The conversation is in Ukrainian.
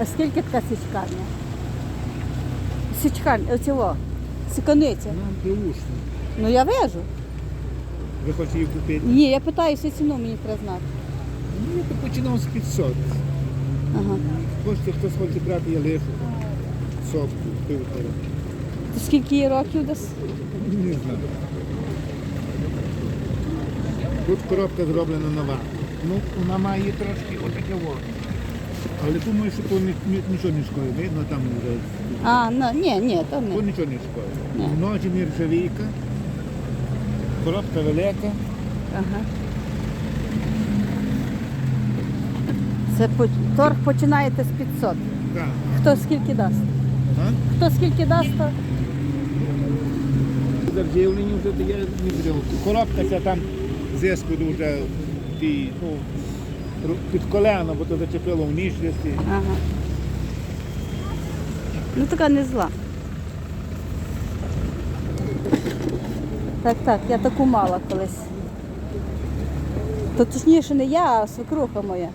А скільки така січкарня? Січкарня, оцього, сіканиця. Нам беушно. Ну я вижу. Ви хочете її купити? Ні, я питаюся ціну, мені треба знати. Ну, я то починав з 500. Ага. Хочете, хтось хоче брати, я лишу. Сотку, півтора. То скільки їй років десь? Не знаю. Тут коробка зроблена нова. Ну, вона має трошки отаке во. Але думаю, що то ні- ні- нічого не шкода. Видно, там вже А, ну, ні, ні, то то не. нічого не шкода. Ні. Ночі нержавійка. Коробка велика. Ага. Це по- торг починаєте з 500. Так. Хто скільки дасть? А? Хто скільки дасть, то Заржавлені вже то я не взяв. Коробка ця там зиску дуже ті, ну, під колено, бо то зачепило в ніжності. Ага. Ну така не зла. Так, так, я таку мала колись. То точніше не я, а свекруха моя.